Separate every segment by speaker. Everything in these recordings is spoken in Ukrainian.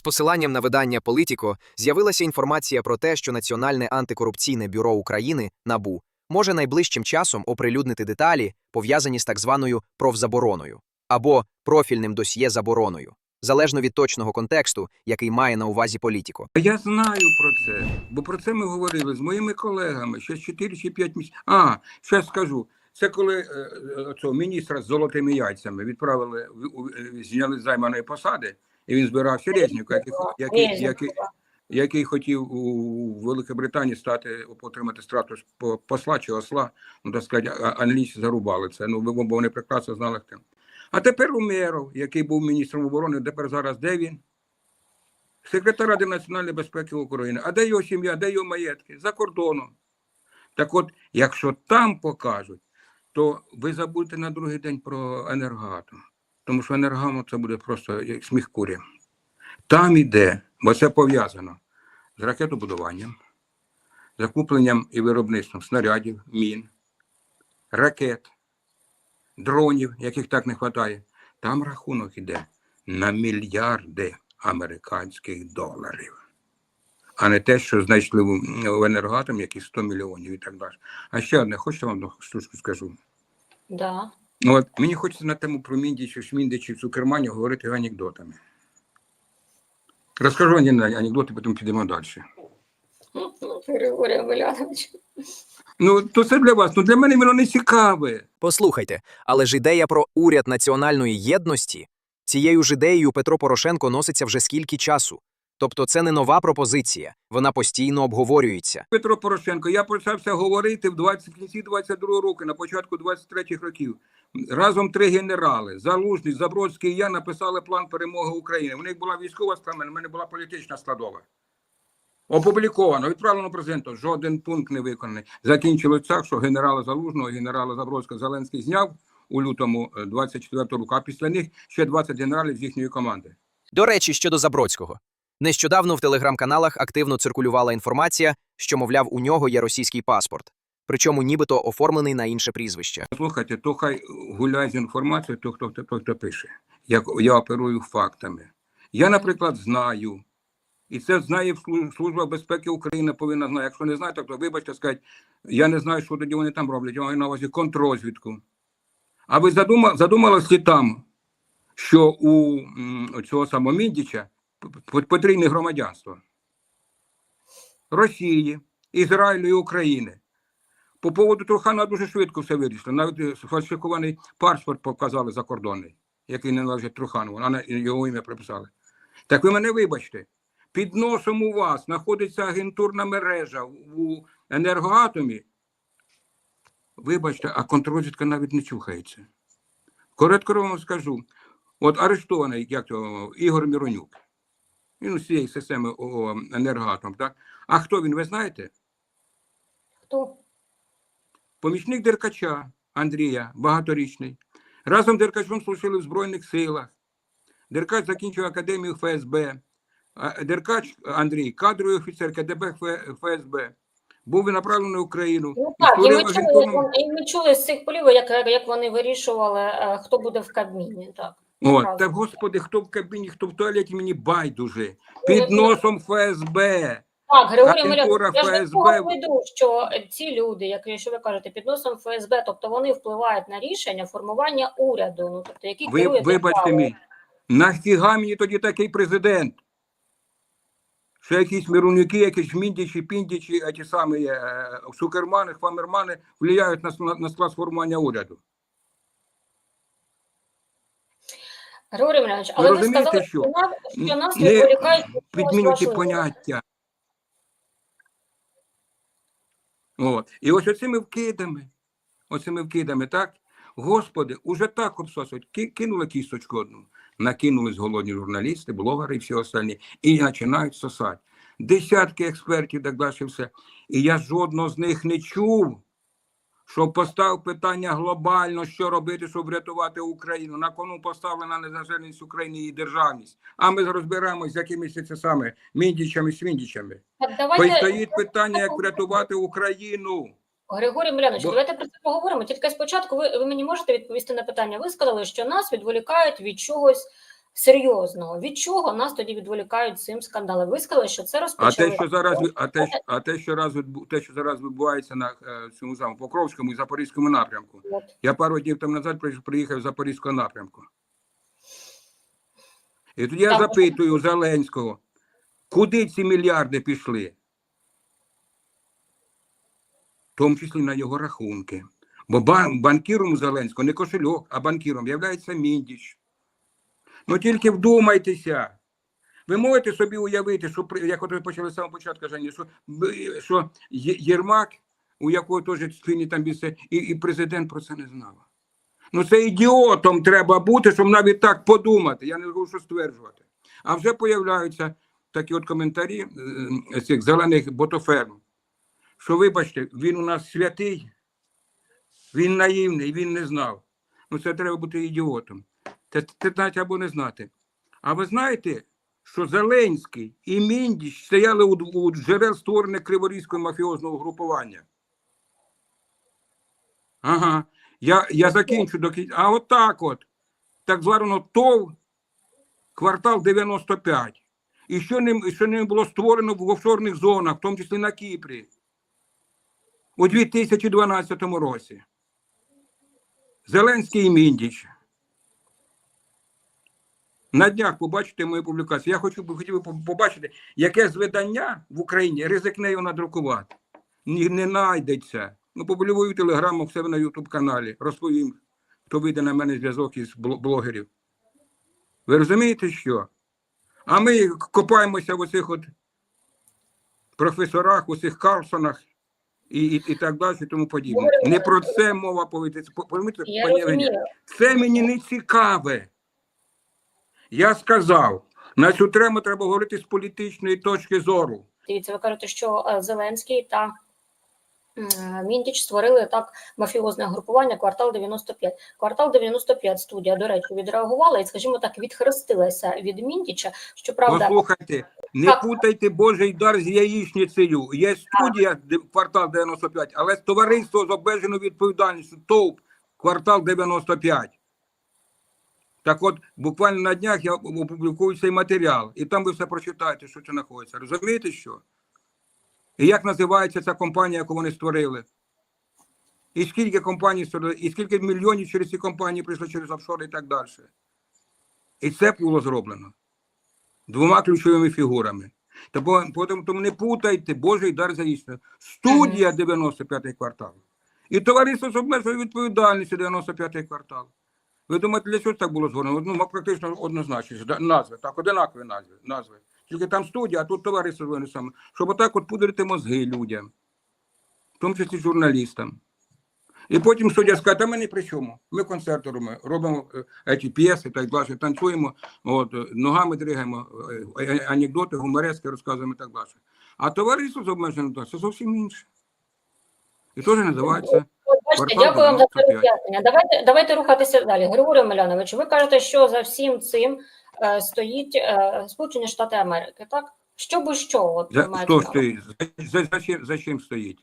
Speaker 1: З посиланням на видання Політіко з'явилася інформація про те, що Національне антикорупційне бюро України НАБУ може найближчим часом оприлюднити деталі, пов'язані з так званою профзабороною або профільним досьє забороною, залежно від точного контексту, який має на увазі Політіко.
Speaker 2: Я знаю про це, бо про це ми говорили з моїми колегами ще 4 чи 5 місяців. А, ще скажу. Це коли е, е, цього міністра з золотими яйцями відправили е, зняли з займаної посади, і він збирався Резнікова, який, який, який, який хотів у Великій Британії стати отримати статус посла чи осла, ну так сказати, англійці зарубали це. Ну бо бо вони прекрасно знали хто. А тепер Умеров, який був міністром оборони, тепер зараз де він? Секретар Ради національної безпеки України. А де його сім'я, де його маєтки? За кордоном. Так от, якщо там покажуть, то ви забудете на другий день про енергоатом. Тому що енергоатом це буде просто як сміх курі. Там іде, бо це пов'язано з ракетобудуванням, закупленням і виробництвом снарядів, мін, ракет, дронів, яких так не вистачає. Там рахунок іде на мільярди американських доларів. А не те, що знайшли в енергоатом якісь 100 мільйонів і так далі. А ще одне, хочете вам штучку скажу?
Speaker 3: Да.
Speaker 2: Ну, от мені хочеться на тему про Міндічів, Шміндичів, Цукерманів говорити анекдотами. Розкажу один анекдот, і потім підемо далі.
Speaker 3: Григорій.
Speaker 2: Ну, то це для вас. Ну для мене воно не цікаве.
Speaker 1: Послухайте, але ж ідея про уряд національної єдності цією ж ідеєю Петро Порошенко носиться вже скільки часу. Тобто це не нова пропозиція, вона постійно обговорюється.
Speaker 2: Петро Порошенко, я почався говорити в 20, кінці 22 року, на початку 23-х років. Разом три генерали: Залужний, Забродський і я написали план перемоги України. У них була військова сторона, в мене була політична складова. Опубліковано, відправлено президенту. Жоден пункт не виконаний. Закінчилось так, що генерала Залужного, генерала Забродського Зеленський зняв у лютому е, 24 року, а після них ще 20 генералів з їхньої команди.
Speaker 1: До речі, щодо Забродського. Нещодавно в телеграм-каналах активно циркулювала інформація, що, мовляв, у нього є російський паспорт, причому нібито оформлений на інше прізвище.
Speaker 2: Слухайте, то хай гуляє з інформацією, то хто, хто, хто пише. Я, я оперую фактами. Я, наприклад, знаю, і це знає Служба безпеки України повинна знати. Якщо не знаєте, то вибачте, скажіть, я не знаю, що тоді вони там роблять. Я маю на увазі контррозвідку. А ви задума, задумалися там, що у цього самого Міндіча потрійне громадянство Росії, Ізраїлю і України. По поводу Трухана дуже швидко все вирішили. Навіть е, сфальсифікований паспорт показали закордонний, який не належить Труханову, а його ім'я приписали. Так ви мене вибачте. Під носом у вас знаходиться агентурна мережа у енергоатомі. Вибачте, а контррозвідка навіть не чухається. Коротко вам скажу: от арештований, як то, Ігор Міронюк. Він з цієї системи енергоатом, так? А хто він, ви знаєте?
Speaker 3: Хто?
Speaker 2: помічник Деркача Андрія, багаторічний. Разом з Деркачом служили в Збройних силах. Деркач закінчив академію ФСБ. Деркач Андрій, кадровий офіцер КДБ ФСБ. Був направлений в Україну.
Speaker 3: Ну так, і
Speaker 2: створив
Speaker 3: ми чули, і ми чули з цих полів, як, як вони вирішували, е, хто буде в Кабміні. Так.
Speaker 2: От, та господи, хто в кабіні, хто в туалеті, мені байдуже. Під носом ФСБ.
Speaker 3: Так, Григорій
Speaker 2: Агентура
Speaker 3: я ж до того веду, що ці люди, як що ви кажете, під носом ФСБ, тобто вони впливають на рішення формування уряду, ну тобто який
Speaker 2: Ви,
Speaker 3: керує
Speaker 2: вибачте мені, нафіга мені тоді такий президент? Що якісь миронюки, якісь міндічі, піндічі, а ті самі е, сукермани, хвамермани впливають на, на, на склад формування уряду.
Speaker 3: Григорій Омелянович, але ви, сказали,
Speaker 2: що?
Speaker 3: що нас,
Speaker 2: Не
Speaker 3: відволікають
Speaker 2: Підмінюйте поняття. От. І ось оцими вкидами, оцими вкидами, так? Господи, уже так обсосують. Кинули кісточку одну, накинулись голодні журналісти, блогери і всі остальні, і починають сосати. Десятки експертів, так далі все. І я жодного з них не чув, що постав питання глобально, що робити, щоб врятувати Україну. На кону поставлена незалежність України і державність. А ми розбираємось з якимись це саме міндічами, свіндічами.
Speaker 3: Так, давайте,
Speaker 2: стоїть питання, як врятувати Україну.
Speaker 3: Григорій Милянович,
Speaker 2: Бо-
Speaker 3: давайте про це поговоримо. Тільки спочатку ви, ви мені можете відповісти на питання. Ви сказали, що нас відволікають від чогось серйозного. Від чого нас тоді відволікають цим скандалом? Ви сказали, що це
Speaker 2: А те, що зараз а те, що- а те, що раз те, що зараз відбувається на е, цьому самому Покровському і Запорізькому напрямку.
Speaker 3: От.
Speaker 2: Я пару днів тому назад приїхав з Запорізького напрямку. І тоді я запитую Зеленського, куди ці мільярди пішли? В тому числі на його рахунки. Бо банкіром у Зеленського не кошельок, а банкіром являється Міндіч. Ну тільки вдумайтеся. Ви можете собі уявити, що як от ви почали з самого початку, Жені, що, що Єрмак, у якого теж спільні там біси, і, і президент про це не знав. Ну це ідіотом треба бути, щоб навіть так подумати. Я не можу що стверджувати. А вже появляються такі от коментарі е, з цих зелених ботоферм, що, вибачте, він у нас святий, він наївний, він не знав. Ну це треба бути ідіотом. Це, це знати або не знати. А ви знаєте, що Зеленський і Міндіч стояли у, у джерел створених Криворізького мафіозного групування? Ага. Я, я закінчу до кінця. А от так от. Так звано ТОВ квартал 95. І що ним, що ним було створено в офшорних зонах, в тому числі на Кіпрі, у 2012 році. Зеленський і Міндіч. На днях побачите мою публікацію. Я хочу би- хотів би побачити, яке з видання в Україні ризикне його надрукувати. Ні, не знайдеться. Ну, публікую телеграму в себе на Ютуб каналі. Розповім, хто вийде на мене зв'язок із блогерів. Ви розумієте, що? А ми копаємося в оцих от професорах, у цих Карлсонах і, і, і так далі, і тому подібне. Не про це мова Євгенія, це мені не цікаве. Я сказав, на цю тему треба говорити з політичної точки зору.
Speaker 3: Дивіться, ви кажете, що е, Зеленський та м, Міндіч створили так мафіозне групування квартал 95. Квартал 95 студія, до речі, відреагувала і, скажімо так, відхрестилася від Міндіча. Щоправда,
Speaker 2: Послухайте, не
Speaker 3: Так.
Speaker 2: путайте Божий дар з яєчницею. Є студія квартал 95, але товариство з обмеженою відповідальністю ТОВ квартал 95. Так от, буквально на днях я опублікую цей матеріал, і там ви все прочитаєте, що це знаходиться. Розумієте що? І як називається ця компанія, яку вони створили? І скільки компаній створили, і скільки мільйонів через ці компанії прийшло через офшори і так далі. І це було зроблено двома ключовими фігурами. Тому, тому не путайте Божий дар за істину. Студія 95-й квартал. І товариство з обмеженою відповідальністю 95-й квартал. Ви думаєте, для чого так було згодено? Ну, практично однозначно. да, Назви, так, одинакові назви. назви. Тільки там студія, а тут товариство саме. Щоб отак от пудрити мозги людям, в тому числі журналістам. І потім суддя скаже, та ми не при чому. Ми концерти робимо, робимо е, ці п'єси, так далі, танцюємо, от, ногами дригаємо, е, анекдоти, гуморески розказуємо і так далі. А товариство з обмеженим це зовсім інше. І теж називається
Speaker 3: бачите, дякую вам за це
Speaker 2: 95.
Speaker 3: роз'яснення. Давайте, давайте рухатися далі. Григорій Милянович, ви кажете, що за всім цим е, стоїть е, Сполучені Штати Америки, так? Що би що? От,
Speaker 2: за, хто стоїть, за, за, за, чим, за чим стоїть.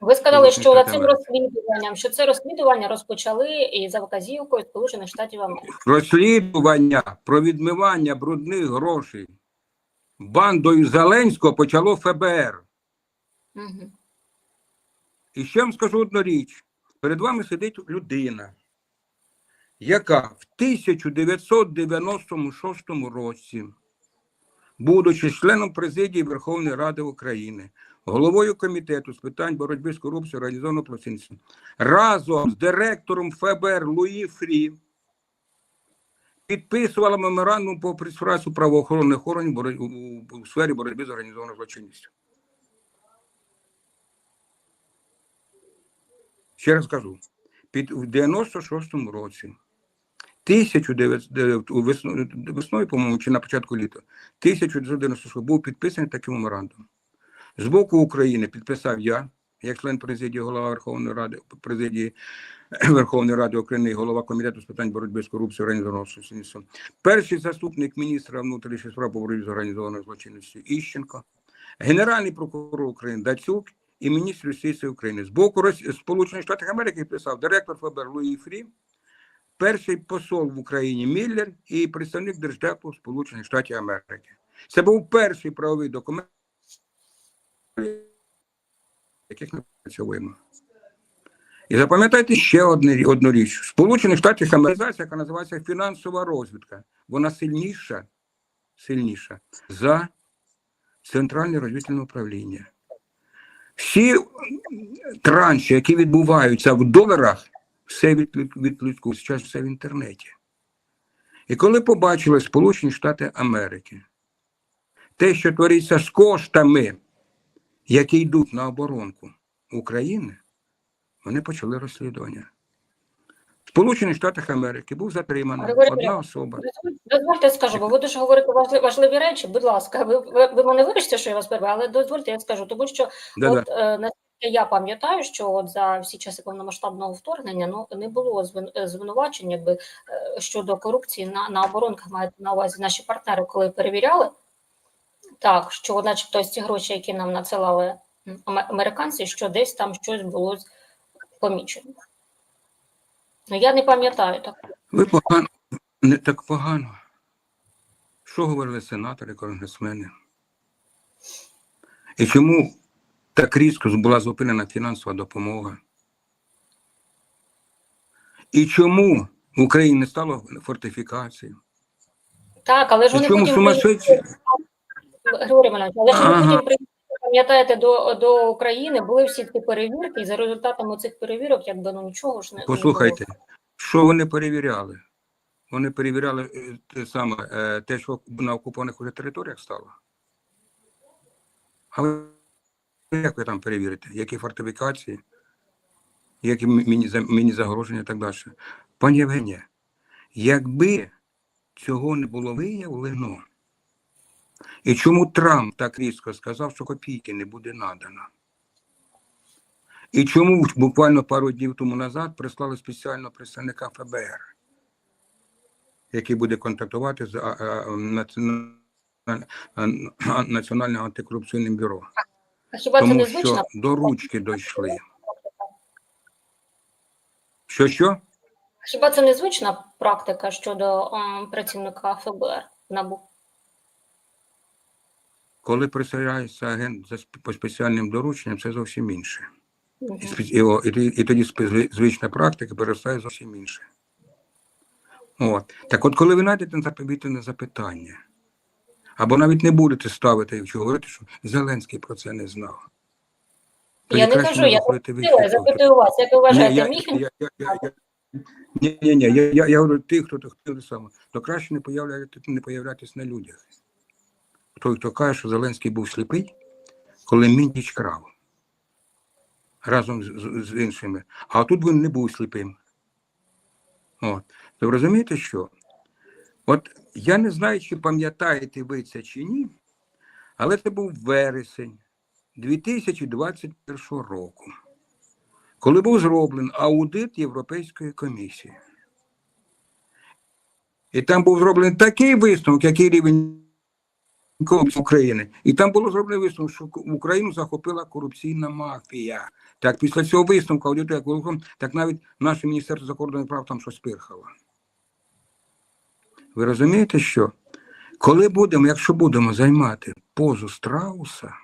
Speaker 3: Ви сказали, що за цим розслідуванням, що це розслідування розпочали і за вказівкою Сполучених Штатів Америки.
Speaker 2: Розслідування про відмивання брудних грошей бандою Зеленського почало ФБР.
Speaker 3: Угу.
Speaker 2: І ще вам скажу одну річ. Перед вами сидить людина, яка в 1996 році, будучи членом президії Верховної Ради України, головою комітету з питань боротьби з корупцією організованого злочинця, разом з директором ФБР Луї Фрі підписувала меморандум по співпрацю правоохоронних органів у сфері боротьби з організованою злочинністю. Ще раз кажу, під в 96-му році, 1900, весною, по-моєму, чи на початку літа, 1996 був підписаний такий меморандум. З боку України підписав я, як член президії, голова Верховної Ради, президії Верховної Ради України, і голова комітету з питань боротьби з корупцією організованого злочинства. Перший заступник міністра внутрішніх справ по боротьбі з організованою злочинністю Іщенко, генеральний прокурор України Дацюк і міністр юстиції України. З боку Росії, Сполучених Штатів Америки підписав директор ФБР Луї Фрі перший посол в Україні Міллер і представник Держдепу Сполучених Штатів Америки. Це був перший правовий документ, яких ми працюємо. І запам'ятайте ще одне, одну річ. Сполучених Штатах Америки, яка називається фінансова розвідка, вона сильніша, сильніша за Центральне розвідувальне управління. Всі транші, які відбуваються в доларах, все відлюдкується, зараз все в інтернеті. І коли побачили Сполучені Штати Америки, те, що твориться з коштами, які йдуть на оборонку України, вони почали розслідування. Сполучених Штатах Америки був затримана
Speaker 3: Григорій
Speaker 2: одна особа.
Speaker 3: Дозвольте скажу, бо ви дуже говорите важливі речі. Будь ласка, ви, ви, ви мене вибачте, що я вас перебив, але дозвольте, я скажу, тому що
Speaker 2: Да-да.
Speaker 3: От е, я пам'ятаю, що от за всі часи повномасштабного вторгнення ну не було е, звинувачень, якби е, щодо корупції на, на оборонках мають на увазі наші партнери, коли перевіряли. Так, що, начебто, ці гроші, які нам надсилали американці, що десь там щось було помічено. Ну, я не пам'ятаю так.
Speaker 2: Ви погано, не так погано. Що говорили сенатори, конгресмени? І чому так різко була зупинена фінансова допомога? І чому в Україні не стало фортифікацій?
Speaker 3: Так, але ж вони
Speaker 2: чому
Speaker 3: потім
Speaker 2: сумасшедші?
Speaker 3: Григорій Іванович, але ж вони потім пам'ятаєте, до, до України були всі ці перевірки, і за результатами цих перевірок, якби ну нічого ж не не
Speaker 2: Послухайте,
Speaker 3: було.
Speaker 2: що вони перевіряли? Вони перевіряли е, те саме е, те, що на окупованих уже територіях стало. А ви як ви там перевірите? Які фортифікації, які міні, за- міні-загороження і так далі? Пані Євгенія, якби цього не було виявлено, і чому Трамп так різко сказав, що копійки не буде надано? І чому буквально пару днів тому назад прислали спеціального представника ФБР, який буде контактувати з національним, антикорупційним бюро?
Speaker 3: Хіба
Speaker 2: Тому що до ручки дійшли. Що що?
Speaker 3: Хіба це не звична практика щодо ем, працівника ФБР НАБУ?
Speaker 2: Коли присягається агент за по спеціальним дорученням, це зовсім інше. І, і, і, тоді- і звична практика перестає зовсім інше. От. Так от, коли ви знайдете запобітне запитання, або навіть не будете ставити чи говорити, що Зеленський про це не знав.
Speaker 3: Я не кажу, я запитую, вас, як ви вважаєте, міг
Speaker 2: ні, ні, ні, я, говорю тих, хто хто саме, то краще не появляти, не появлятись на людях. Той, хто каже, що Зеленський був сліпий, коли Міндіч крав разом з, з, іншими. А тут він не був сліпим. От. То розумієте, що? От я не знаю, чи пам'ятаєте ви це чи ні, але це був вересень 2021 року коли був зроблений аудит Європейської комісії. І там був зроблений такий висновок, який рівень України. І там було зроблено висновок, що Україну захопила корупційна мафія. Так, після цього висновку аудиту, як великом, так навіть наше Міністерство закордонних прав там щось пирхало. Ви розумієте, що коли будемо, якщо будемо займати позу страуса,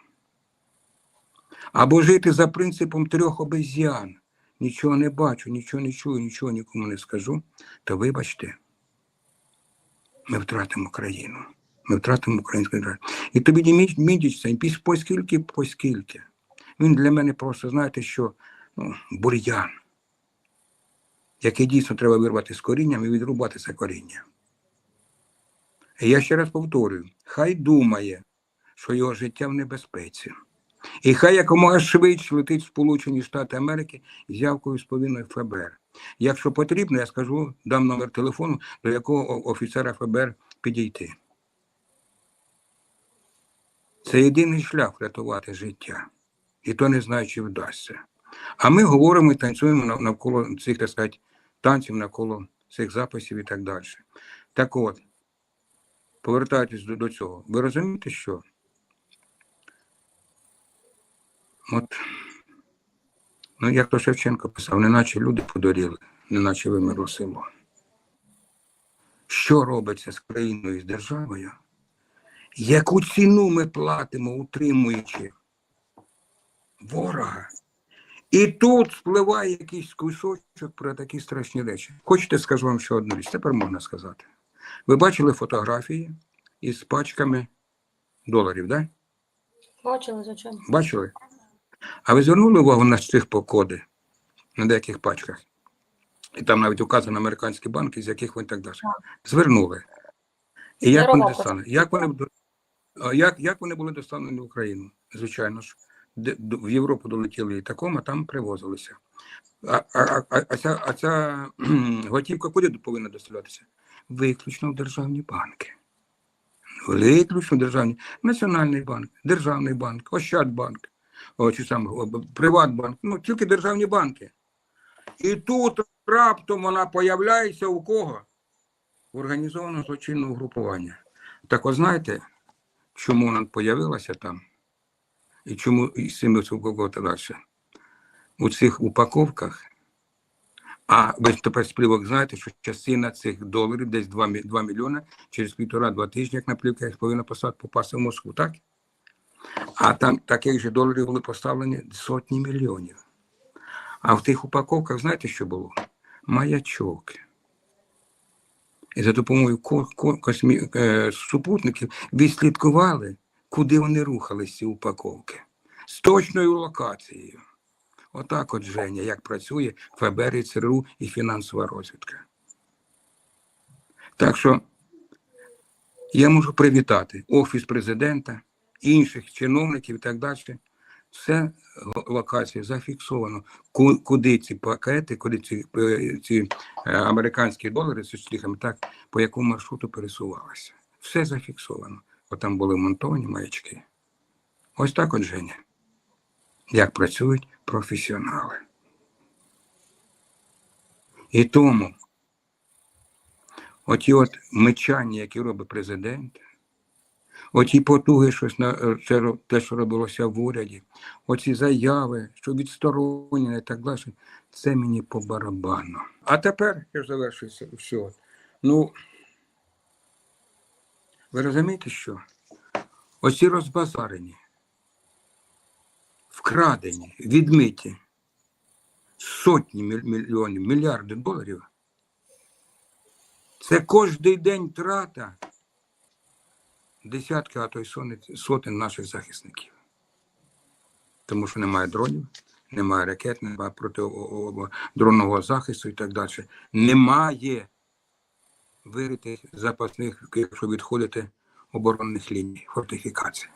Speaker 2: або жити за принципом трьох обезьян. Нічого не бачу, нічого не чую, нічого нікому не скажу, то вибачте, ми втратимо країну. Ми втратимо українську державу. І тобі Діміч Мідіч це піс- поскільки, поскільки. Він для мене просто, знаєте, що ну, бур'ян, який дійсно треба вирвати з корінням і відрубати це коріння. І я ще раз повторюю: хай думає, що його життя в небезпеці. І хай якомога швидше летить в Сполучені Штати Америки з явкою з ФБР. Якщо потрібно, я скажу, дам номер телефону, до якого офіцера ФБР підійти. Це єдиний шлях врятувати життя. І то не знаю, чи вдасться. А ми говоримо і танцюємо навколо цих, так сказати, танців, навколо цих записів і так далі. Так от, повертаючись до, до цього, ви розумієте, що? От, ну, як то Шевченко писав, неначе люди подоріли, неначе вимерло село. що робиться з країною і з державою, яку ціну ми платимо, утримуючи ворога. І тут спливає якийсь кусочок про такі страшні речі. Хочете, скажу вам ще одну річ, тепер можна сказати. Ви бачили фотографії із пачками доларів, да?
Speaker 3: Бачили, звичайно.
Speaker 2: Бачили? А ви звернули увагу на цих покоди на деяких пачках? І там навіть указано американські банки, з яких вони так далі. Звернули. І як вони достануть? Як вони, б- а як, як вони були доставлені в Україну? Звичайно ж, де, в Європу долетіли літаком, а там привозилися. А, а, а, а, ця, а ця готівка куди повинна доставлятися? Виключно в державні банки. Виключно державні. Національний банк, Державний банк, Ощадбанк, о, чи сам о, Приватбанк, ну тільки державні банки. І тут раптом вона появляється у кого? В організованого злочинного групування. Так от знаєте, чому вона появилася там? І чому і з далі? У цих упаковках. А ви тепер сплівок знаєте, що частина цих доларів, десь 2, 2 мільйони, через півтора-два тижні, як на плівках, повинна попасти в Москву, так? А там таких же доларів були поставлені сотні мільйонів. А в тих упаковках, знаєте, що було? Маячок. За допомогою ко- ко- космі... е, супутників відслідкували, куди вони рухались, ці упаковки. З точною локацією. Отак от, Женя, як працює ФБР, ЦРУ і фінансова розвідка. Так що я можу привітати Офіс президента, інших чиновників і так далі. Все локація зафіксовано. Куди ці пакети, куди ці, е, ці е, американські долари з штрихами, так, по якому маршруту пересувалися. Все зафіксовано. Бо там були монтовані маячки. Ось так от, Женя. Як працюють професіонали. І тому оті от мечання, які робить президент, оті потуги, щось на е, це, те, що робилося в уряді, оці заяви, що відсторонення і так далі, це мені по барабану. А тепер я ж завершую це все. Ну, ви розумієте, що? Оці розбазарені, вкрадені, відмиті сотні міль- мільйонів, мільярди доларів. Це кожний день трата десятки, а то й сотень наших захисників. Тому що немає дронів, немає ракет, немає протидронного захисту і так далі. Немає виритих запасних, якщо відходити, оборонних ліній, фортифікацій.